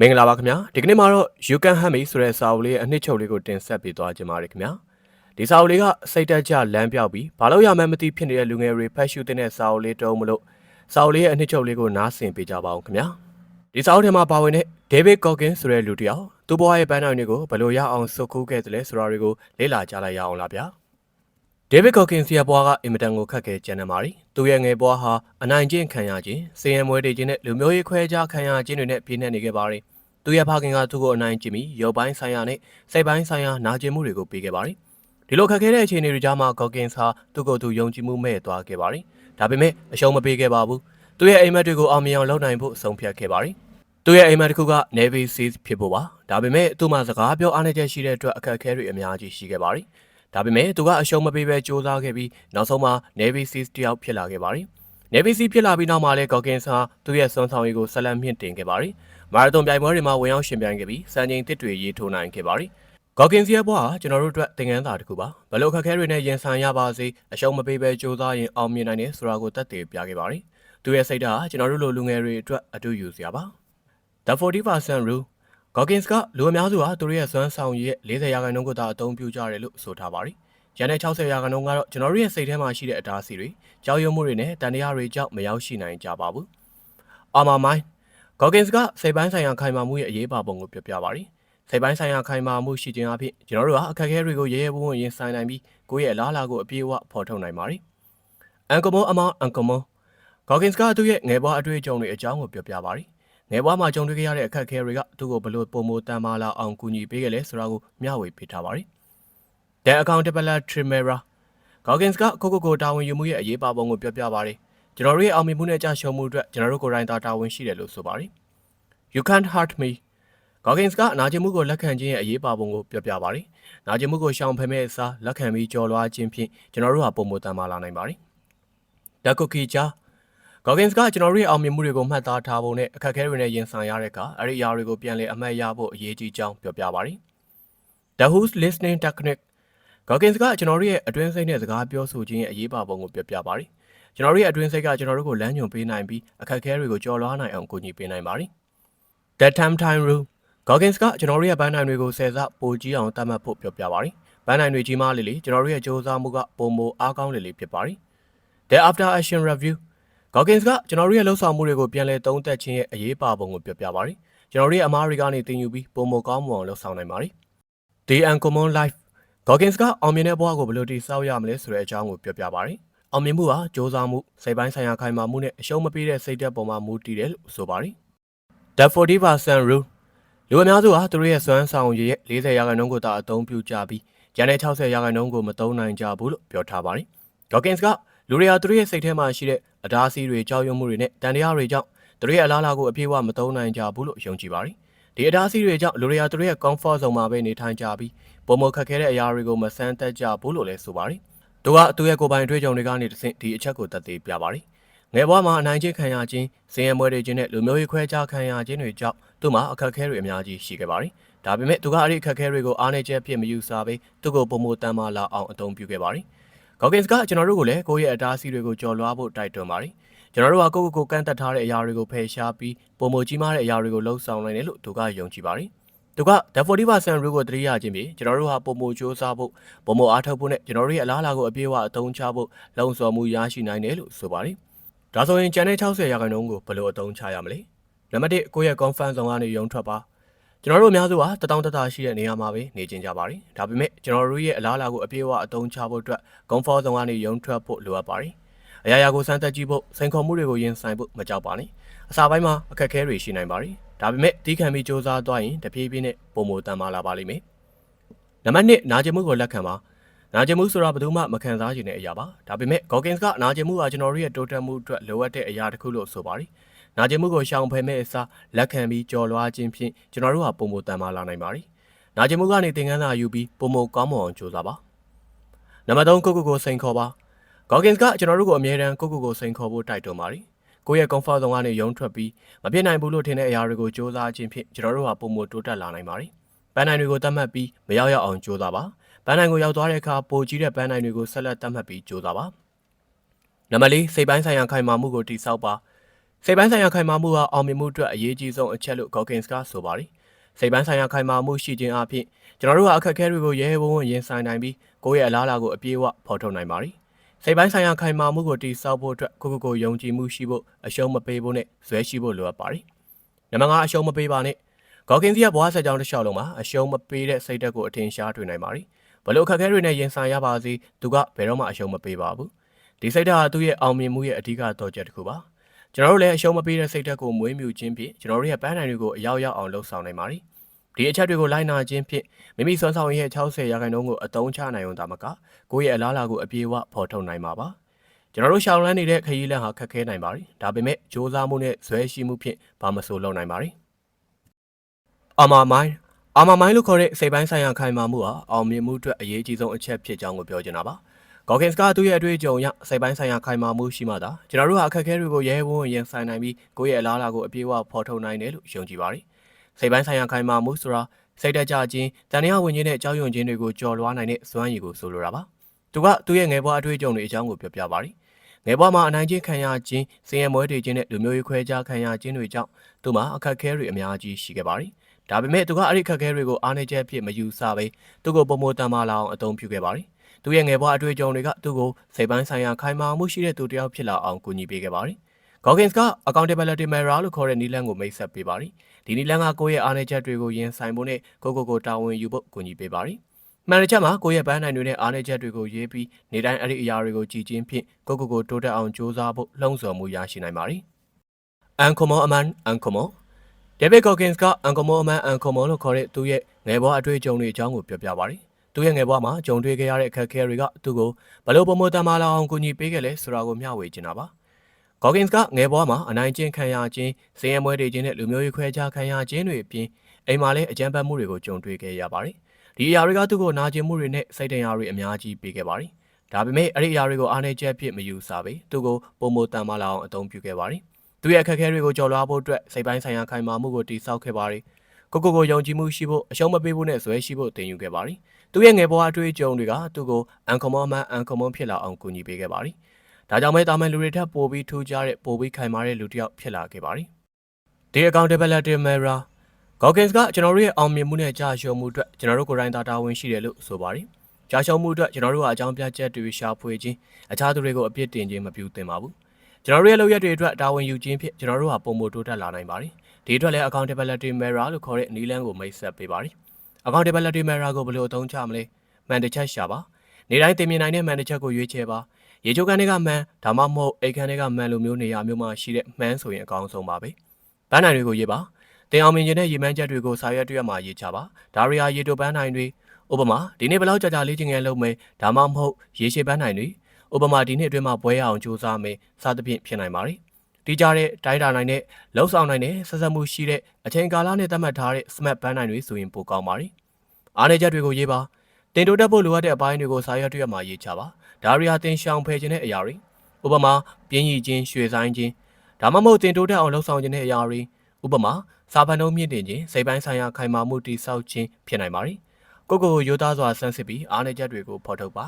မင်္ဂလာပါခင်ဗျာဒီကနေ့မှာတော့ You Can Help Me ဆိုတဲ့စာအုပ်လေးရဲ့အနှစ်ချုပ်လေးကိုတင်ဆက်ပေးသွားခြင်းပါတယ်ခင်ဗျာဒီစာအုပ်လေးကစိတ်တက်ကြလမ်းပြောက်ပြီးဘာလို့ရမှန်းမသိဖြစ်နေတဲ့လူငယ်တွေဖတ်ရှုတဲ့စာအုပ်လေးတုံးမလို့စာအုပ်လေးရဲ့အနှစ်ချုပ်လေးကိုနားဆင်ပေးကြပါအောင်ခင်ဗျာဒီစာအုပ်ထဲမှာပါဝင်တဲ့ David Goggins ဆိုတဲ့လူတစ်ယောက်သူ့ဘဝရဲ့ပန်းတိုင်တွေကိုဘယ်လိုရအောင်စုခုခဲ့တယ်လဲဆိုတာတွေကိုလေ့လာကြလိုက်ရအောင်လားဗျာ ဒေးဗစ်ကော့ကင်စီရဲ့ဘွားကအင်မတန်ကိုခက်ခဲကြံနေပါရီသူရဲ့ငယ်ဘွားဟာအနိုင်ကျင့်ခံရခြင်းစင်ရမွဲတွေခြင်းနဲ့လူမျိုးရေးခွဲခြားခံရခြင်းတွေနဲ့ပြည့်နှက်နေခဲ့ပါရီသူရဲ့ဖခင်ကသူ့ကိုအနိုင်ကျင့်ပြီးရုပ်ပိုင်းဆိုင်ရာနဲ့စိတ်ပိုင်းဆိုင်ရာနာကျင်မှုတွေကိုပေးခဲ့ပါရီဒီလိုခက်ခဲတဲ့အခြေအနေတွေကြားမှာကော့ကင်ဟာသူ့ကိုယ်သူယုံကြည်မှုမဲ့သွားခဲ့ပါရီဒါပေမဲ့အရှုံးမပေးခဲ့ပါဘူးသူရဲ့အိမ်မက်တွေကိုအောင်မြင်အောင်လုပ်နိုင်ဖို့ဆုံးဖြတ်ခဲ့ပါရီသူရဲ့အိမ်မက်တစ်ခုက Navy Seals ဖြစ်ဖို့ပါဒါပေမဲ့သူ့မှာစကားပြောအားနည်းချက်ရှိတဲ့အတွက်အခက်အခဲတွေအများကြီးရှိခဲ့ပါရီ ဒါပေမဲ့သူကအရှုံးမပေးဘဲစူးစမ်းခဲ့ပြီးနောက်ဆုံးမှာ Navy Seals တယောက်ဖြစ်လာခဲ့ပါရီ Navy Seals ဖြစ်လာပြီးနောက်မှာလည်း Goggins ဟာသူ့ရဲ့စွမ်းဆောင်ရည်ကိုဆက်လက်မြင့်တင်ခဲ့ပါရီမာရသွန်ပြိုင်ပွဲတွေမှာဝင်ရောက်ရှင်ပြိုင်ခဲ့ပြီးစံချိန်တစ်တွေရေးထိုးနိုင်ခဲ့ပါရီ Goggins ရဲ့ဘဝဟာကျွန်တော်တို့အတွက်သင်ခန်းစာတစ်ခုပါဘလို့ခက်ခဲတွေနဲ့ရင်ဆိုင်ရပါစေအရှုံးမပေးဘဲစူးစမ်းရင်အောင်မြင်နိုင်တယ်ဆိုတာကိုသက်သေပြခဲ့ပါရီသူရဲ့စိတ်ဓာတ်ဟာကျွန်တော်တို့လိုလူငယ်တွေအတွက်အတူယူစရာပါ The 40% rule Goggins ကလူအများစုဟာသူတို့ရဲ့စွမ်းဆောင်ရည်ရဲ့40ရာခိုင်နှုန်းကိုသာအသုံးပြုကြတယ်လို့ဆိုထားပါရီ။ရန်တဲ့60ရာခိုင်နှုန်းကတော့ကျွန်တော်တို့ရဲ့စိတ်ထဲမှာရှိတဲ့အတားအဆီးတွေကြောက်ရွံ့မှုတွေနဲ့တန်တရားတွေကြောင့်မရောက်ရှိနိုင်ကြပါဘူး။ Armor Mind Goggins ကစိတ်ပိုင်းဆိုင်ရာခိုင်မာမှုရဲ့အရေးပါပုံကိုပြောပြပါရီ။စိတ်ပိုင်းဆိုင်ရာခိုင်မာမှုရှိခြင်းအပြင်ကျွန်တော်တို့ဟာအခက်အခဲတွေကိုရဲရဲဝံ့ဝံ့ရင်ဆိုင်နိုင်ပြီးကိုယ့်ရဲ့အလားအလာကိုအပြည့်အဝဖော်ထုတ်နိုင်ပါရီ။ Uncommon Amount Uncommon Goggins ကသူ့ရဲ့ငယ်ဘဝအတွေ့အကြုံတွေအကြောင်းကိုပြောပြပါရီ။ ငယ်ဘဝမှာကြုံတွေ့ခဲ့ရတဲ့အခက်အခဲတွေကသူ့ကိုဘလို့ပုံမတန်မာလာအောင်ကူညီပေးခဲ့လဲဆိုတာကိုမျှဝေပေးထားပါရီ။ The Accountable Trimera Goggins ကကိုကိုကိုတာဝန်ယူမှုရဲ့အရေးပါပုံကိုပြောပြပါရီ။ကျွန်တော်တို့ရဲ့အောင်မြင်မှုနဲ့ကြာရှုံးမှုအတွက်ကျွန်တော်တို့ကိုယ်တိုင်သာတာဝန်ရှိတယ်လို့ဆိုပါရီ။ You can't hurt me Goggins ကနာကျင်မှုကိုလက်ခံခြင်းရဲ့အရေးပါပုံကိုပြောပြပါရီ။နာကျင်မှုကိုရှောင်ဖယ်မဲ့အစားလက်ခံပြီးကြော်လွှားခြင်းဖြင့်ကျွန်တော်တို့ဟာပုံမတန်မာလာနိုင်ပါရီ။ The Cookie Jar Goggins ကကျွန်တော်တို့ရဲ့အောင်မြင်မှုတွေကိုမှတ်သားထားဖို့နဲ့အခက်အခဲတွေနဲ့ရင်ဆိုင်ရတဲ့အခါအဲ့ဒီအရာတွေကိုပြန်လည်အမှတ်ရဖို့အရေးကြီးကြောင်းပြောပြပါရီ။ The Who's Listening Technique Goggins ကကျွန်တော်တို့ရဲ့အတွင်းစိတ်နဲ့စကားပြောဆိုခြင်းရဲ့အရေးပါပုံကိုပြောပြပါရီ။ကျွန်တော်တို့ရဲ့အတွင်းစိတ်ကကျွန်တော်တို့ကိုလမ်းညွှန်ပေးနိုင်ပြီးအခက်အခဲတွေကိုကျော်လွှားနိုင်အောင်ကူညီပေးနိုင်ပါရီ။ The Time Time Rule Goggins ကကျွန်တော်တို့ရဲ့ဘန်းနိုင်တွေကိုဆယ်ဆပိုကြီးအောင်တတ်မှတ်ဖို့ပြောပြပါရီ။ဘန်းနိုင်တွေကြီးမားလေလေကျွန်တော်တို့ရဲ့စ조사မှုကပုံမအားကောင်းလေလေဖြစ်ပါရီ။ The After Action Review Goggins ကကျွန်တော်တို့ရဲ့လှုပ်ဆောင်မှုတွေကိုပြန်လည်သုံးသပ်ခြင်းရဲ့အရေးပါပုံကိုပြောပြပါရီ။ကျွန်တော်တို့ရဲ့အမားတွေကနေသင်ယူပြီးပုံမကောင်းမွန်အောင်လှုပ်ဆောင်နိုင်ပါရီ။ The Uncommon Life Goggins ကအောင်မြင်တဲ့ဘဝကိုဘယ်လိုတည်ဆောက်ရမလဲဆိုတဲ့အကြောင်းကိုပြောပြပါရီ။အောင်မြင်မှုဟာစ조사မှုစိတ်ပိုင်းဆိုင်ရာခိုင်မာမှုနဲ့အရှုံးမပေးတဲ့စိတ်ဓာတ်ပေါ်မှာမူတည်တယ်လို့ဆိုပါရီ။ The 40% rule လူအများစုဟာသူတို့ရဲ့စွမ်းဆောင်ရည်ရဲ့40ရာခိုင်နှုန်းကိုသာအသုံးပြုကြပြီးကျန်တဲ့60ရာခိုင်နှုန်းကိုမသုံးနိုင်ကြဘူးလို့ပြောထားပါရီ။ Goggins က လူတွေဟာသူတို့ရဲ့စိတ်ထဲမှာရှိတဲ့အတားအဆီးတွေကြောက်ရွံ့မှုတွေနဲ့တန်တရားတွေကြောင့်သူတို့ရဲ့အလားအလာကိုအပြည့်အဝမသုံးနိုင်ကြဘူးလို့ယုံကြည်ပါရီ။ဒီအတားအဆီးတွေကြောင့်လူတွေဟာသူတို့ရဲ့ comfort zone မှာပဲနေထိုင်ကြပြီးပုံမခက်ခဲတဲ့အရာတွေကိုမဆန်းသက်ကြဘူးလို့လည်းဆိုပါရီ။သူကသူ့ရဲ့ကိုယ်ပိုင်အတွေ့အကြုံတွေကနေတဆင့်ဒီအချက်ကိုသက်သေပြပါရီ။ငယ်ဘဝမှာအနိုင်ကျင့်ခံရခြင်း၊စင်ရမွဲတွေခြင်းနဲ့လူမျိုးရေးခွဲခြားခံရခြင်းတွေကြောင့်သူ့မှာအခက်အခဲတွေအများကြီးရှိခဲ့ပါရီ။ဒါပေမဲ့သူကအဲ့ဒီအခက်အခဲတွေကိုအားနည်းချက်ဖြစ်မယူဆဘဲသူ့ကိုပုံမတန်မာလာအောင်အသုံးပြုခဲ့ပါရီ။ Goggins ကကျွန်တော်တို့ကိုလည်းကိုယ့်ရဲ့အတားအဆီးတွေကိုကျော်လွှားဖို့တိုက်တွန်းပါရီ။ကျွန်တော်တို့ဟာကိုယ့်ကိုယ်ကိုကန့်သက်ထားတဲ့အရာတွေကိုဖယ်ရှားပြီးပုံမကြီးမားတဲ့အရာတွေကိုလှုပ်ဆောင်နိုင်တယ်လို့သူကယုံကြည်ပါရီ။သူက The 40% rule ကိုတတိယခြင်းပြီးကျွန်တော်တို့ဟာပုံမကြိုးစားဖို့ပုံမအားထုတ်ဖို့နဲ့ကျွန်တော်တို့ရဲ့အလားအလာကိုအပြည့်အဝအသုံးချဖို့လုံဆော်မှုရရှိနိုင်တယ်လို့ဆိုပါရီ။ဒါဆိုရင်ကျန်တဲ့60ရာခိုင်နှုန်းကိုဘယ်လိုအသုံးချရမလဲ။နံပါတ်1ကိုယ့်ရဲ့ confidence zone ကနေရုံထွက်ပါ။ ကျွန်တော်တို့အများစုဟာတတောင်းတတရှိတဲ့နေရာမှာပဲနေကျင်ကြပါရီ။ဒါပေမဲ့ကျွန်တော်တို့ရဲ့အလားအလာကိုအပြည့်အဝအသုံးချဖို့အတွက် comfort zone ကနေရုံထွက်ဖို့လိုအပ်ပါရီ။အရာရာကိုစမ်းသပ်ကြည့်ဖို့စိန်ခေါ်မှုတွေကိုရင်ဆိုင်ဖို့မကြောက်ပါနဲ့။အစာပိုင်းမှာအခက်အခဲတွေရှိနိုင်ပါရီ။ဒါပေမဲ့တီးခံပြီးစ조사သွားရင်တဖြည်းဖြည်းနဲ့ပုံမတန်မာလာပါလိမ့်မယ်။နံပါတ်1နာကျင်မှုကိုလက်ခံပါ။နာကျင်မှုဆိုတာဘယ်သူမှမခံစားနိုင်တဲ့အရာပါ။ဒါပေမဲ့ Goggins ကနာကျင်မှုဟာကျွန်တော်တို့ရဲ့တိုးတက်မှုအတွက်လိုအပ်တဲ့အရာတစ်ခုလို့ဆိုပါရီ။ နာကျင်မှုကိုရှောင်ဖယ်မဲ့အစားလက်ခံပြီးကြော်လွှားခြင်းဖြင့်ကျွန်တော်တို့ဟာပုံမတန်မာလာနိုင်ပါရီ။နာကျင်မှုကနေသင်ခန်းစာယူပြီးပုံမကောင်းမွန်အောင်ကြိုးစားပါ။နံပါတ်3ကိုကိုကိုစိန်ခေါ်ပါ။ Goggins ကကျွန်တော်တို့ကိုအမြဲတမ်းကိုကိုကိုစိန်ခေါ်ဖို့တိုက်တွန်းပါရီ။ကိုယ့်ရဲ့ comfort zone ကနေရုံထွက်ပြီးမဖြစ်နိုင်ဘူးလို့ထင်တဲ့အရာတွေကိုစ조사ခြင်းဖြင့်ကျွန်တော်တို့ဟာပုံမတိုးတက်လာနိုင်ပါရီ။ပန်းနိုင်တွေကိုတတ်မှတ်ပြီးမရောက်ရောက်အောင်ကြိုးစားပါ။ပန်းနိုင်ကိုရောက်သွားတဲ့အခါပိုကြီးတဲ့ပန်းနိုင်တွေကိုဆက်လက်တတ်မှတ်ပြီးကြိုးစားပါ။နံပါတ်၄စိတ်ပိုင်းဆိုင်ရာခိုင်မာမှုကိုတိစောက်ပါ။ စိတ်ပိုင်းဆိုင်ရာခိုင်မာမှုဟာအောင်မြင်မှုအတွက်အရေးကြီးဆုံးအချက်လို့ Goggins ကဆိုပါတယ်စိတ်ပိုင်းဆိုင်ရာခိုင်မာမှုရှိခြင်းအပြင်ကျွန်တော်တို့ဟာအခက်အခဲတွေကိုရဲရဲဝံ့ဝံ့ရင်ဆိုင်နိုင်ပြီးကိုယ့်ရဲ့အလားအလာကိုအပြည့်အဝဖော်ထုတ်နိုင်ပါတယ်စိတ်ပိုင်းဆိုင်ရာခိုင်မာမှုကိုတည်ဆောက်ဖို့အတွက်ကိုယ့်ကိုယ်ကိုယုံကြည်မှုရှိဖို့အရှုံးမပေးဖို့နဲ့ဇွဲရှိဖို့လိုအပ်ပါတယ်နံပါတ်5အရှုံးမပေးပါနဲ့ Goggins ရဲ့ဘဝဆက်ကြောင်းတစ်လျှောက်လုံးမှာအရှုံးမပေးတဲ့စိတ်ဓာတ်ကိုအထင်ရှားထွင်နိုင်ပါတယ်ဘလို့အခက်အခဲတွေနဲ့ရင်ဆိုင်ရပါစေသူကဘယ်တော့မှအရှုံးမပေးပါဘူးဒီစိတ်ဓာတ်ဟာသူ့ရဲ့အောင်မြင်မှုရဲ့အဓိကတော့ချက်တစ်ခုပါ ကျွန်တော်တို့လည်းအရှုံးမပေးတဲ့စိတ်ဓာတ်ကိုမွေးမြူခြင်းဖြင့်ကျွန်တော်တို့ရဲ့ပန်းနိုင်တွေကိုအရောက်ရောက်အောင်လှုပ်ဆောင်နိုင်ပါတယ်ဒီအချက်တွေကိုလိုက်နာခြင်းဖြင့်မိမိစွမ်းဆောင်ရည်ရဲ့60ရာခိုင်နှုန်းကိုအသုံးချနိုင်ုံသာမကကိုယ့်ရဲ့အလားအလာကိုအပြည့်အဝဖော်ထုတ်နိုင်မှာပါကျွန်တော်တို့ရှောင်လန်းနေတဲ့ခရီးလမ်းဟာခက်ခဲနိုင်ပါတယ်ဒါပေမဲ့စ조사မှုနဲ့ဇွဲရှိမှုဖြင့်ဘာမဆိုလုပ်နိုင်ပါတယ်အာမာမိုင်းအာမာမိုင်းလို့ခေါ်တဲ့စိတ်ပိုင်းဆိုင်ရာခိုင်မာမှုဟာအောင်မြင်မှုအတွက်အရေးကြီးဆုံးအချက်ဖြစ်ကြောင်းကိုပြောချင်တာပါ။ Goggins ကသူ့ရဲ့အတွေ့အကြုံအရစိတ်ပိုင်းဆိုင်ရာခိုင်မာမှုရှိမှသာကျွန်တော်တို့ဟာအခက်အခဲတွေကိုရဲဝံ့ရင်ဆိုင်နိုင်ပြီးကိုယ့်ရဲ့အလားအလာကိုအပြည့်အဝဖော်ထုတ်နိုင်တယ်လို့ယုံကြည်ပါတယ်။စိတ်ပိုင်းဆိုင်ရာခိုင်မာမှုဆိုတာစိတ်တကြခြင်းတန်ရာဝင်ခြင်းနဲ့ကြောက်ရွံ့ခြင်းတွေကိုကြော်လွှားနိုင်တဲ့စွမ်းရည်ကိုဆိုလိုတာပါ။သူကသူ့ရဲ့ငယ်ဘဝအတွေ့အကြုံတွေအကြောင်းကိုပြောပြပါတယ်။ငယ်ဘဝမှာအနိုင်ကျင့်ခံရခြင်း၊စင်ရမွဲတွေခြင်းနဲ့လူမျိုးရေးခွဲခြားခံရခြင်းတွေကြောင့်သူ့မှာအခက်အခဲတွေအများကြီးရှိခဲ့ပါတယ်။ဒါပေမဲ့သူကအဲ့ဒီခက်ခဲတွေကိုအားနည်းချက်ဖြစ်မယူဆဘဲသူ့ကိုပုံမတန်မာလာအောင်အသုံးပြုခဲ့ပါတယ်။ သူ့ရဲ့ငယ်ဘဝအတွေ့အကြုံတွေကသူ့ကိုစိတ်ပိုင်းဆိုင်ရာခိုင်မာမှုရှိတဲ့သူတစ်ယောက်ဖြစ်လာအောင်ကူညီပေးခဲ့ပါတယ်။ Goggins က accountability mirror လို့ခေါ်တဲ့နည်းလမ်းကိုမိတ်ဆက်ပေးပါတယ်။ဒီနည်းလမ်းကကိုယ့်ရဲ့အားနည်းချက်တွေကိုရင်ဆိုင်ဖို့နဲ့ကိုယ့်ကိုယ်ကိုတာဝန်ယူဖို့ကူညီပေးပါတယ်။မှန်တဲ့ချက်မှာကိုယ့်ရဲ့ပန်းနိုင်တွေနဲ့အားနည်းချက်တွေကိုရေးပြီးနေတိုင်းအဲ့ဒီအရာတွေကိုကြည်ချင်းဖြင့်ကိုယ့်ကိုယ်ကိုတိုးတက်အောင်ကြိုးစားဖို့လှုံ့ဆော်မှုရရှိနိုင်ပါတယ်။ Uncommon Aman Uncommon David Goggins က Uncommon Aman Uncommon လို့ခေါ်တဲ့သူ့ရဲ့ငယ်ဘဝအတွေ့အကြုံတွေအကြောင်းကိုပြောပြပါတယ်။ သူ့ရဲ့ငယ်ဘဝမှာကြုံတွေ့ခဲ့ရတဲ့အခက်အခဲတွေကသူ့ကိုဘလို့ပုံမတန်မာလာအောင်ကူညီပေးခဲ့လဲဆိုတာကိုမျှဝေချင်တာပါ။ Goggins ကငယ်ဘဝမှာအနိုင်ကျင့်ခံရခြင်း၊စင်ရမွဲတွေခြင်းနဲ့လူမျိုးရေးခွဲခြားခံရခြင်းတွေအပြင်အိမ်မှာလည်းအကြမ်းဖက်မှုတွေကိုကြုံတွေ့ခဲ့ရပါတယ်။ဒီအရာတွေကသူ့ကိုနာကျင်မှုတွေနဲ့စိတ်ဒဏ်ရာတွေအများကြီးပေးခဲ့ပါတယ်။ဒါပေမဲ့အဲ့ဒီအရာတွေကိုအားနည်းချက်ဖြစ်မယူဆပဲသူ့ကိုပုံမတန်မာလာအောင်အသုံးပြုခဲ့ပါတယ်။သူ့ရဲ့အခက်အခဲတွေကိုကျော်လွှားဖို့အတွက်စိတ်ပိုင်းဆိုင်ရာခိုင်မာမှုကိုတည်ဆောက်ခဲ့ပါတယ်။ကိုကိုကိုယုံကြည်မှုရှိဖို့အရှုံးမပေးဖို့နဲ့ဇွဲရှိဖို့တင်ယူခဲ့ပါတယ်။ သူ့ရဲ့ငယ်ဘဝအတွေ့အကြုံတွေကသူ့ကို uncommon မှ uncommon ဖြစ်လာအောင်ကူညီပေးခဲ့ပါတယ်။ဒါကြောင့်ပဲတာမန်လူတွေထက်ပိုပြီးထူးခြားတဲ့ပိုပြီးခိုင်မာတဲ့လူတစ်ယောက်ဖြစ်လာခဲ့ပါတယ်။ The accountability mirror Goggins ကကျွန်တော်တို့ရဲ့အောင်မြင်မှုနဲ့ကြာရှုံးမှုအတွက်ကျွန်တော်တို့ကိုယ်တိုင်သာတာဝန်ရှိတယ်လို့ဆိုပါတယ်။ကြာရှုံးမှုအတွက်ကျွန်တော်တို့ကအကြောင်းပြချက်တွေရှာဖွေခြင်းအခြားသူတွေကိုအပြစ်တင်ခြင်းမပြုသင့်ပါဘူး။ကျွန်တော်တို့ရဲ့လုပ်ရက်တွေအတွက်တာဝန်ယူခြင်းဖြင့်ကျွန်တော်တို့ဟာပုံမတိုးတက်လာနိုင်ပါတယ်။ဒီအတွက်လည်း accountability mirror လို့ခေါ်တဲ့နည်းလမ်းကိုမိတ်ဆက်ပေးပါတယ်။ accountability mirror ကိုဘယ်လိုအသုံးချမလဲ။မှန်တစ်ချက်ရှာပါ။နေတိုင်းသင်မြင်နိုင်တဲ့မှန်တစ်ချက်ကိုရွေးချယ်ပါ။ရေချိုးကန်တွေကမှန်ဒါမှမဟုတ်အိတ်ခမ်းတွေကမှန်လိုမျိုးနေရာမျိုးမှာရှိတဲ့မှန်ဆိုရင်အကောင်းဆုံးပါပဲ။ဘန်းနိုင်တွေကိုရေးပါ။တင်အောင်မြင်ခြင်းနဲ့ရေမှန်းချက်တွေကိုစာရွက်တွေမှာရေးချပါဒါရီယာရေတိုပန်းနိုင်တွေဥပမာဒီနေ့ဘယ်လောက်ကြာကြာလေးချင်းငယ်လုပ်မယ်ဒါမှမဟုတ်ရေရှည်ပန်းနိုင်တွေဥပမာဒီနေ့အတွင်းမှာပွဲရအောင်စူးစမ်းမယ်စသဖြင့်ဖြစ်နိုင်ပါတယ် တီးကြတဲ့တိုင်းတာနိုင်တဲ့လှုပ်ဆောင်နိုင်တဲ့ဆက်ဆက်မှုရှိတဲ့အချိန်ကာလနဲ့သတ်မှတ်ထားတဲ့ smart ပန်းနိုင်တွေဆိုရင်ပိုကောင်းပါတယ်အားနည်းချက်တွေကိုရေးပါတင်တိုးတက်ဖို့လိုအပ်တဲ့အပိုင်းတွေကိုစာရွက်တွေမှာရေးချပါဒါရီယာတင်ရှောင်ဖယ်ခြင်းတဲ့အရာတွေဥပမာပြင်းရည်ခြင်းရွှေဆိုင်ခြင်းဒါမှမဟုတ်တင်တိုးတက်အောင်လှုပ်ဆောင်ခြင်းတဲ့အရာတွေဥပမာစာပန်နှုံးမြင့်တင်ခြင်းစိတ်ပိုင်းဆိုင်ရာခိုင်မာမှုတိဆောက်ခြင်းဖြစ်နိုင်ပါတယ်။ကိုကိုကိုရိုးသားစွာဆန်းစစ်ပြီးအားနည်းချက်တွေကိုဖော်ထုတ်ပါ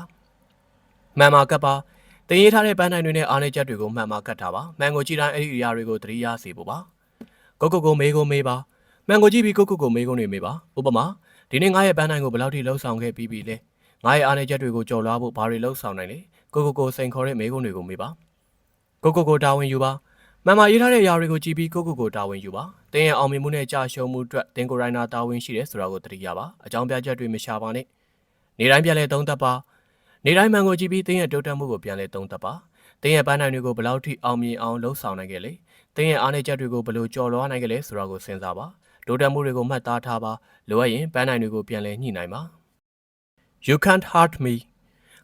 ။မှန်မှာကပ်ပါ။ တင်ရေးထားတဲ့ပန်းတိုင်တွေနဲ့အားနည်းချက်တွေကိုမှန်မှာကတ်ထားပါ။မှန်ကိုကြည့်တိုင်းအဲ့ဒီအရာတွေကိုသတိရစေဖို့ပါ။ကိုကိုကိုမေးကိုမေးပါ။မှန်ကိုကြည့်ပြီးကိုကိုကိုမေးကိုနေမေးပါ။ဥပမာဒီနေ့ငါရဲ့ပန်းတိုင်ကိုဘယ်လောက်ထိလှုပ်ဆောင်ခဲ့ပြီးပြီလဲ။ငါရဲ့အားနည်းချက်တွေကိုကြော်လွှားဖို့ဘာတွေလှုပ်ဆောင်နိုင်လဲ။ကိုကိုကိုစိန်ခေါ်တဲ့မေးခွန်းတွေကိုမေးပါ။ကိုကိုကိုတာဝန်ယူပါ။မှန်မှရေးထားတဲ့အရာတွေကိုကြည့်ပြီးကိုကိုကိုတာဝန်ယူပါ။တင်းရဲ့အောင်မြင်မှုနဲ့ကြာရှုံးမှုအတွက်တင်းကိုရိုင်းနာတာဝန်ရှိတယ်ဆိုတာကိုသတိရပါ။အကြောင်းပြချက်တွေမရှာပါနဲ့။နေတိုင်းပြန်လဲသုံးသပ်ပါ။ နေတိုင်းမှန်ကိုကြည့်ပြီးတင်းရဲ့တိုးတက်မှုကိုပြန်လဲသုံးသပ်ပါ။တင်းရဲ့ပန်းနိုင်တွေကိုဘယ်လောက်ထိအောင်မြင်အောင်လှုပ်ဆောင်နိုင်ခဲ့လဲ။တင်းရဲ့အားနည်းချက်တွေကိုဘယ်လိုကျော်လွှားနိုင်ခဲ့လဲဆိုတာကိုစဉ်းစားပါ။တိုးတက်မှုတွေကိုမှတ်သားထားပါ။လိုအပ်ရင်ပန်းနိုင်တွေကိုပြန်လဲညှိနိုင်ပါ။ You can't hurt me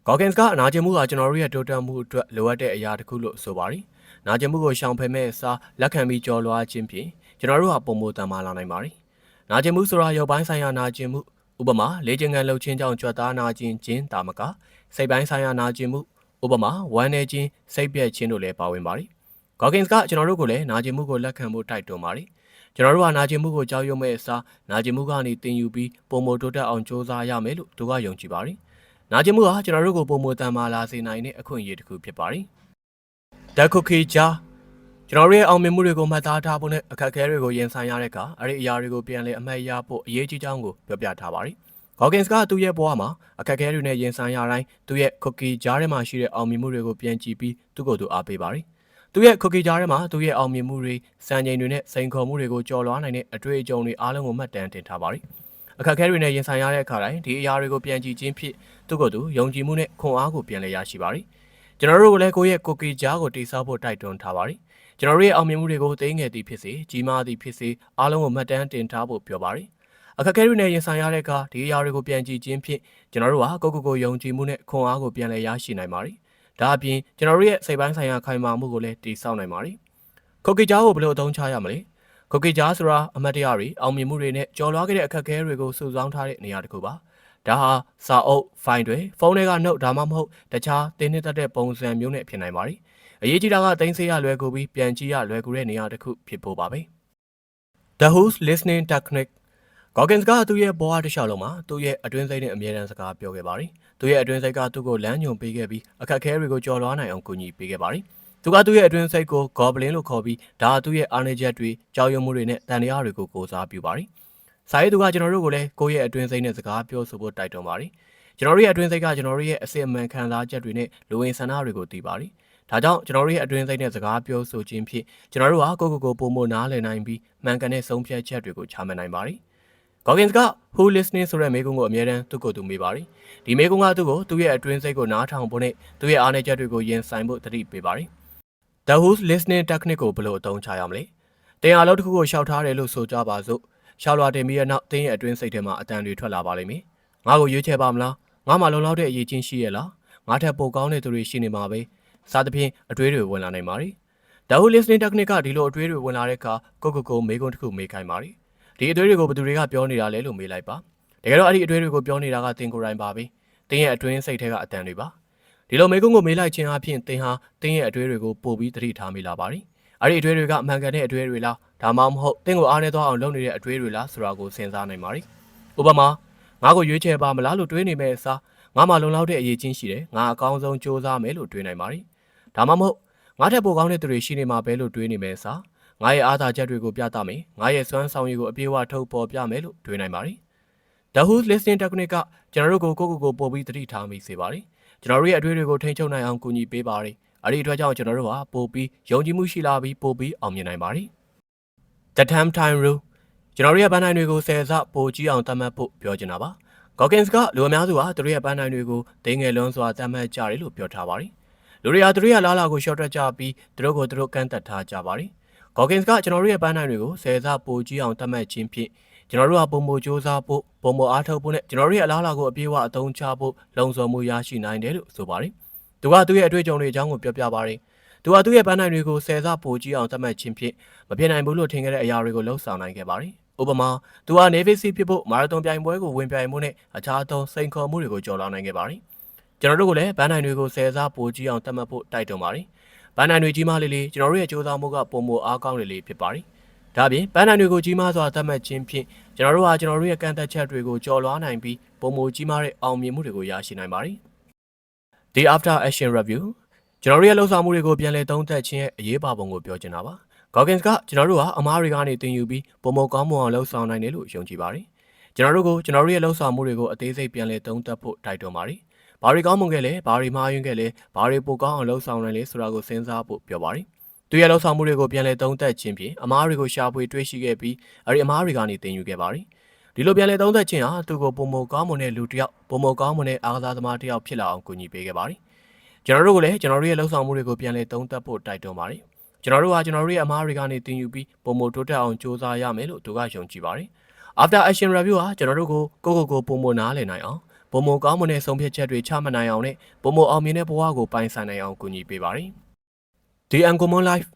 Goggins ကအနာကျင်မှုကကျွန်တော်တို့ရဲ့တိုးတက်မှုအတွက်လိုအပ်တဲ့အရာတစ်ခုလို့ဆိုပါတယ်။နာကျင်မှုကိုရှောင်ဖယ်မဲ့အစားလက်ခံပြီးကြော်လွှားခြင်းဖြင့်ကျွန်တော်တို့ဟာပုံမတန်မာလာနိုင်ပါတယ်။နာကျင်မှုဆိုတာရုပ်ပိုင်းဆိုင်ရာနာကျင်မှု ဥပမာလေ့ကျင့်ခန်းလုပ်ခြင်းကြောင့်ကြွက်သားနာကျင်ခြင်းတာမကစိတ်ပိုင်းဆိုင်ရာနာကျင်မှုဥပမာဝမ်းနေခြင်းစိတ်ပြက်ခြင်းတို့လည်းပါဝင်ပါတယ်။ Goggins ကကျွန်တော်တို့ကိုလည်းနာကျင်မှုကိုလက်ခံဖို့တိုက်တွန်းပါတယ်။ကျွန်တော်တို့ဟာနာကျင်မှုကိုကြောက်ရွံ့မဲ့အစားနာကျင်မှုကနေတင်ယူပြီးပုံမတိုးတက်အောင်စ조사ရမယ်လို့သူကယုံကြည်ပါတယ်။နာကျင်မှုဟာကျွန်တော်တို့ကိုပုံမတန်မာလာစေနိုင်တဲ့အခွင့်အရေးတစ်ခုဖြစ်ပါတယ်။ The Cookie Jar ကျွ န်တော်တို့ရဲ့အောင်မြင်မှုတွေကိုမှတ်သားထားဖို့နဲ့အခက်အခဲတွေကိုရင်ဆိုင်ရတဲ့အခါအဲ့ဒီအရာတွေကိုပြန်လည်အမှတ်ရဖို့အရေးကြီးကြောင်းကိုပြောပြထားပါတယ်။ Goggins ကသူ့ရဲ့ဘဝမှာအခက်အခဲတွေနဲ့ရင်ဆိုင်ရတိုင်းသူ့ရဲ့ cookie ကြားထဲမှာရှိတဲ့အောင်မြင်မှုတွေကိုပြန်ကြည့်ပြီးသူ့ကိုယ်သူအားပေးပါတယ်။သူ့ရဲ့ cookie ကြားထဲမှာသူ့ရဲ့အောင်မြင်မှုတွေစံချိန်တွေနဲ့စိန်ခေါ်မှုတွေကိုကျော်လွှားနိုင်တဲ့အတွေ့အကြုံတွေအားလုံးကိုမှတ်တမ်းတင်ထားပါတယ်။အခက်အခဲတွေနဲ့ရင်ဆိုင်ရတဲ့အခါတိုင်းဒီအရာတွေကိုပြန်ကြည့်ခြင်းဖြင့်သူ့ကိုယ်သူယုံကြည်မှုနဲ့ခွန်အားကိုပြန်လည်ရရှိပါတယ်။ကျွန်တော်တို့ကလည်းကိုယ့်ရဲ့ cookie ကြားကိုတိစောက်ဖို့တိုက်တွန်းထားပါတယ်။ ကျွန်တော်တို့ရဲ့အောင်မြင်မှုတွေကိုသိငယ်သည်ဖြစ်စေကြီးမားသည်ဖြစ်စေအားလုံးကိုမှတ်တမ်းတင်ထားဖို့ပြောပါတယ်။အခက်အခဲတွေနဲ့ရင်ဆိုင်ရတဲ့အခါဒီအရာတွေကိုပြန်ကြည့်ခြင်းဖြင့်ကျွန်တော်တို့ဟာကိုယ့်ကိုယ်ကိုယုံကြည်မှုနဲ့ခွန်အားကိုပြန်လည်ရရှိနိုင်ပါတယ်။ဒါအပြင်ကျွန်တော်တို့ရဲ့စိတ်ပိုင်းဆိုင်ရာခိုင်မာမှုကိုလည်းတည်ဆောက်နိုင်ပါတယ်။ cookie ကြားကိုဘယ်လိုအသုံးချရမလဲ။ cookie ကြားဆိုတာအမတ်တရားတွေအောင်မြင်မှုတွေနဲ့ကြော်လွှားခဲ့တဲ့အခက်အခဲတွေကိုစုဆောင်းထားတဲ့နေရာတစ်ခုပါ။ဒါဟာစာအုပ် ဖိုင်တွေဖုန်းထဲကနှုတ်ဒါမှမဟုတ်တခြားတင်းနှက်တဲ့ပုံစံမျိုးနဲ့ဖြစ်နိုင်ပါတယ်။ အရေးကြီးတာကတင်းစေးရလွယ်ကူပြီးပြန်ကြည့်ရလွယ်ကူတဲ့နေရာတစ်ခုဖြစ်ဖို့ပါပဲ။ The Who's Listening Technique Goggins ကသူ့ရဲ့ဘဝတစ်လျှောက်လုံးမှာသူ့ရဲ့အတွင်းစိတ်နဲ့အမြဲတမ်းစကားပြောခဲ့ပါတယ်။သူ့ရဲ့အတွင်းစိတ်ကသူ့ကိုလမ်းညွှန်ပေးခဲ့ပြီးအခက်အခဲတွေကိုကျော်လွှားနိုင်အောင်ကူညီပေးခဲ့ပါတယ်။သူကသူ့ရဲ့အတွင်းစိတ်ကို Goblin လို့ခေါ်ပြီးဒါသူ့ရဲ့အားနည်းချက်တွေကြောက်ရွံ့မှုတွေနဲ့တန်တရားတွေကိုကိုးစားပြုပါတယ်။စာရေးသူကကျွန်တော်တို့ကိုလည်းကိုယ့်ရဲ့အတွင်းစိတ်နဲ့စကားပြောဆိုဖို့တိုက်တွန်းပါတယ်။ကျွန်တော်တို့ရဲ့အတွင်းစိတ်ကကျွန်တော်တို့ရဲ့အစစ်အမှန်ခံစားချက်တွေနဲ့လူဝင်ဆန္ဒတွေကိုသိပါတယ်။ ဒါကြောင့်ကျွန်တော်တို့ရဲ့အတွင်းစိတ်နဲ့စကားပြောဆိုခြင်းဖြင့်ကျွန်တော်တို့ဟာကိုယ့်ကိုယ်ကိုပုံမနားလည်နိုင်ပြီးမှန်ကန်တဲ့ဆုံးဖြတ်ချက်တွေကိုချမှတ်နိုင်ပါတယ်။ Goggins က Who Listening ဆိုတဲ့မေးခွန်းကိုအမြဲတမ်းသူ့ကိုယ်သူမေးပါတယ်။ဒီမေးခွန်းကသူ့ကိုသူ့ရဲ့အတွင်းစိတ်ကိုနားထောင်ဖို့နဲ့သူ့ရဲ့အားနည်းချက်တွေကိုရင်ဆိုင်ဖို့တတိပေးပါတယ်။ The Who's Listening Technique ကိုဘယ်လိုအသုံးချရမလဲ။တင်အားလုံးတစ်ခုကိုရှောက်ထားတယ်လို့ဆိုကြပါစို့။ရှောက်လွှာတင်ပြီးတဲ့နောက်တင်းရဲ့အတွင်းစိတ်ထဲမှာအတန်တွေထွက်လာပါလိမ့်မယ်။ငါ့ကိုရွေးချယ်ပါမလား။ငါမှလုံလောက်တဲ့အရေးချင်းရှိရဲ့လား။ငါထက်ပိုကောင်းတဲ့သူတွေရှိနေမှာပဲ။ စသဖြင့်အတွေးတွေဝင်လာနိုင်ပါတယ်။ The Who Listening Technique ကဒီလိုအတွေးတွေဝင်လာတဲ့အခါကိုကိုကိုမေးခွန်းတစ်ခုမေးခိုင်းပါတယ်။ဒီအတွေးတွေကိုဘယ်သူတွေကပြောနေတာလဲလို့မေးလိုက်ပါ။တကယ်တော့အဲ့ဒီအတွေးတွေကိုပြောနေတာကတင်ကိုယ်တိုင်ပါပဲ။တင်းရဲ့အတွင်းစိတ်ထဲကအတန်တွေပါ။ဒီလိုမေးခွန်းကိုမေးလိုက်ခြင်းအပြင်တင်ဟာတင်းရဲ့အတွေးတွေကိုပို့ပြီးသတိထားမိလာပါတယ်။အဲ့ဒီအတွေးတွေကအမှန်ကန်တဲ့အတွေးတွေလားဒါမှမဟုတ်တင်းကိုအားနေသွားအောင်လုပ်နေတဲ့အတွေးတွေလားဆိုတာကိုစဉ်းစားနိုင်ပါတယ်။ဥပမာငါ့ကိုရွေးချယ်ပါမလားလို့တွေးနေမဲ့အစားငါမှလုံလောက်တဲ့အရေးချင်းရှိတယ်ငါအကောင်းဆုံးစူးစမ်းမယ်လို့တွေးနိုင်ပါတယ်။ ဒါမှမဟုတ်ငါထက်ပိုကောင်းတဲ့သူတွေရှိနေမှာပဲလို့တွေးနေမဲ့အစားငါရဲ့အားသာချက်တွေကိုပြသမယ်ငါရဲ့စွမ်းဆောင်ရည်ကိုအပြည့်အဝထုတ်ပေါ်ပြမယ်လို့တွေးနိုင်ပါတယ်။ The Who's Listening Technique ကကျွန်တော်တို့ကိုကိုယ့်ကိုယ်ကိုပို့ပြီးသတိထားမိစေပါတယ်။ကျွန်တော်တို့ရဲ့အတွေ့အတွေကိုထိန်းချုပ်နိုင်အောင်ကူညီပေးပါတယ်။အဲ့ဒီအတွက်ကြောင့်ကျွန်တော်တို့ဟာပို့ပြီးယုံကြည်မှုရှိလာပြီးပို့ပြီးအောင်မြင်နိုင်ပါတယ်။ The Time Time Rule ကျွန်တော်တို့ရဲ့ပန်းနိုင်တွေကိုဆယ်ဆပိုကြီးအောင်သတ်မှတ်ဖို့ပြောချင်တာပါ။ Goggins ကလူအများစုဟာသူတို့ရဲ့ပန်းနိုင်တွေကိုဒိငယ်လွန်းစွာသတ်မှတ်ကြတယ်လို့ပြောထားပါတယ်။ လူတွေဟာသူတို့ရဲ့လားလာကိုရှော့တက်ကြပြီးသူတို့ကိုသူတို့ကန့်သက်ထားကြပါတယ်။ Goggins ကကျွန်တော်တို့ရဲ့ပန်းနိုင်တွေကိုဆယ်ဆပိုကြီးအောင်သတ်မှတ်ခြင်းဖြင့်ကျွန်တော်တို့ဟာပုံမစူးစမ်းဖို့ပုံမအားထုတ်ဖို့နဲ့ကျွန်တော်တို့ရဲ့အလားအလာကိုအပြည့်အဝအသုံးချဖို့လုံခြုံမှုရရှိနိုင်တယ်လို့ဆိုပါတယ်။သူကသူ့ရဲ့အတွေ့အကြုံတွေအကြောင်းကိုပြောပြပါတယ်။သူကသူ့ရဲ့ပန်းနိုင်တွေကိုဆယ်ဆပိုကြီးအောင်သတ်မှတ်ခြင်းဖြင့်မဖြစ်နိုင်ဘူးလို့ထင်ခဲ့တဲ့အရာတွေကိုလှုပ်ဆောင်နိုင်ခဲ့ပါတယ်။ဥပမာသူဟာ Navy SEAL ဖြစ်ဖို့မာရသွန်ပြိုင်ပွဲကိုဝင်ပြိုင်မှုနဲ့အခြားသောစိန်ခေါ်မှုတွေကိုကျော်လွှားနိုင်ခဲ့ပါတယ်။ ကျွန်တော်တို့ကလည်းဗန်းနိုင်တွေကိုဆယ်စားပိုကြီးအောင်သတ်မှတ်ဖို့တိုက်တွန်းပါတယ်။ဗန်းနိုင်တွေကြီးမားလေးလေးကျွန်တော်တို့ရဲ့စူးစမ်းမှုကပုံမအားကောင်းလေးလေးဖြစ်ပါတယ်။ဒါပြင်ဗန်းနိုင်တွေကိုကြီးမားစွာသတ်မှတ်ခြင်းဖြင့်ကျွန်တော်တို့ဟာကျွန်တော်တို့ရဲ့ကန့်သက်ချက်တွေကိုကျော်လွှားနိုင်ပြီးပုံမကြီးမားတဲ့အောင်မြင်မှုတွေကိုရရှိနိုင်ပါတယ်။ The After Action Review ကျွန်တော်တို့ရဲ့လှုပ်ဆောင်မှုတွေကိုပြန်လည်သုံးသပ်ခြင်းရဲ့အရေးပါပုံကိုပြောချင်တာပါ။ Goggins ကကျွန်တော်တို့ဟာအမားတွေကနေသင်ယူပြီးပုံမကောင်းမွန်အောင်လှုပ်ဆောင်နိုင်တယ်လို့ယုံကြည်ပါတယ်။ကျွန်တော်တို့ကိုကျွန်တော်တို့ရဲ့လှုပ်ဆောင်မှုတွေကိုအသေးစိတ်ပြန်လည်သုံးသပ်ဖို့တိုက်တွန်းပါတယ်။ ဘာတွေကောင်းမွန်ခဲ့လဲ၊ဘာတွေမှားယွင်းခဲ့လဲ၊ဘာတွေပိုကောင်းအောင်လှုပ်ဆောင်နိုင်လဲဆိုတာကိုစဉ်းစားဖို့ပြောပါတယ်။သူရဲ့လှုပ်ဆောင်မှုတွေကိုပြန်လည်သုံးသပ်ခြင်းဖြင့်အမားတွေကိုရှာဖွေတွေ့ရှိခဲ့ပြီးအဲဒီအမားတွေကနေသင်ယူခဲ့ပါတယ်။ဒီလိုပြန်လည်သုံးသပ်ခြင်းဟာသူ့ကိုပုံမကောင်းမွန်တဲ့လူတစ်ယောက်ပုံမကောင်းမွန်တဲ့အားကစားသမားတစ်ယောက်ဖြစ်လာအောင်ကူညီပေးခဲ့ပါတယ်။ကျွန်တော်တို့ကလည်းကျွန်တော်တို့ရဲ့လှုပ်ဆောင်မှုတွေကိုပြန်လည်သုံးသပ်ဖို့တိုက်တွန်းပါတယ်။ကျွန်တော်တို့ဟာကျွန်တော်တို့ရဲ့အမားတွေကနေသင်ယူပြီးပုံမတိုးတက်အောင်စူးစမ်းရမယ်လို့သူကယုံကြည်ပါတယ်။ After Action Review ဟာကျွန်တော်တို့ကိုကိုကိုကိုပုံမနားလည်နိုင်အောင် ပုံမကောင်းမွန်တဲ့ဆုံးဖြတ်ချက်တွေချမှတ်နိုင်အောင်နဲ့ပုံမအောင်မြင်တဲ့ဘဝကိုပိုင်ဆိုင်နိုင်အောင်ကူညီပေးပါတယ်။ The Uncommon Life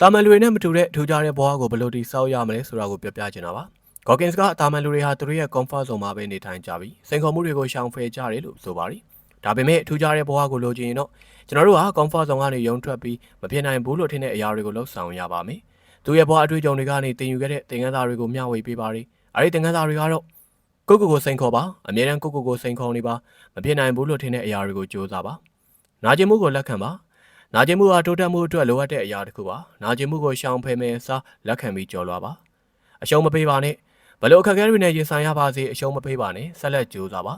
တာမန်လူတွေနဲ့မတူတဲ့ထူးခြားတဲ့ဘဝကိုဘယ်လိုတည်ဆောက်ရမလဲဆိုတာကိုပြောပြချင်တာပါ။ Goggins ကတာမန်လူတွေဟာသူတို့ရဲ့ comfort zone မှာပဲနေထိုင်ကြပြီးစိန်ခေါ်မှုတွေကိုရှောင်ဖယ်ကြတယ်လို့ဆိုပါတယ်။ဒါပေမဲ့ထူးခြားတဲ့ဘဝကိုလိုချင်ရင်တော့ကျွန်တော်တို့ဟာ comfort zone ကနေရုံထွက်ပြီးမဖြစ်နိုင်ဘူးလို့ထင်တဲ့အရာတွေကိုလှုပ်ဆောင်ရပါမယ်။သူရဲ့ဘဝအတွေ့အကြုံတွေကနေသင်ယူခဲ့တဲ့သင်ခန်းစာတွေကိုမျှဝေပေးပါတယ်။အဲဒီသင်ခန်းစာတွေကတော့ ကိုကိုကိုစိန်ခေါ်ပါအမြဲတမ်းကိုကိုကိုစိန်ခေါ်နေပါမဖြစ်နိုင်ဘူးလို့ထင်တဲ့အရာတွေကိုကြိုးစားပါ။နာကျင်မှုကိုလက်ခံပါနာကျင်မှုဟာတိုးတက်မှုအတွက်လိုအပ်တဲ့အရာတစ်ခုပါနာကျင်မှုကိုရှောင်ဖယ်မယ်စားလက်ခံပြီးကြော်လွားပါအရှုံးမပေးပါနဲ့ဘလို့အခက်အခဲတွေနဲ့ရင်ဆိုင်ရပါစေအရှုံးမပေးပါနဲ့ဆက်လက်ကြိုးစားပါ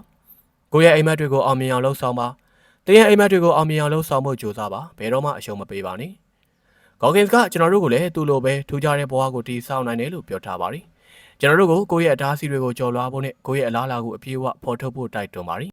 ကိုယ့်ရဲ့အိမ်မက်တွေကိုအောင်မြင်အောင်လှုပ်ဆောင်ပါတင်းရဲ့အိမ်မက်တွေကိုအောင်မြင်အောင်လှုပ်ဆောင်ဖို့ကြိုးစားပါဘယ်တော့မှအရှုံးမပေးပါနဲ့ဂေါကင်စ်ကကျွန်တော်တို့ကိုလည်းသူ့လိုပဲထူးခြားတဲ့ဘဝကိုတည်ဆောက်နိုင်တယ်လို့ပြောထားပါတယ် ကျွန်တော်တို့ကိုကိုယ့်ရဲ့အတားအဆီးတွေကိုကြော်လွားဖို့နဲ့ကိုယ့်ရဲ့အလားအလာကိုအပြည့်အဝဖော်ထုတ်ဖို့တိုက်တွန်းပါတယ်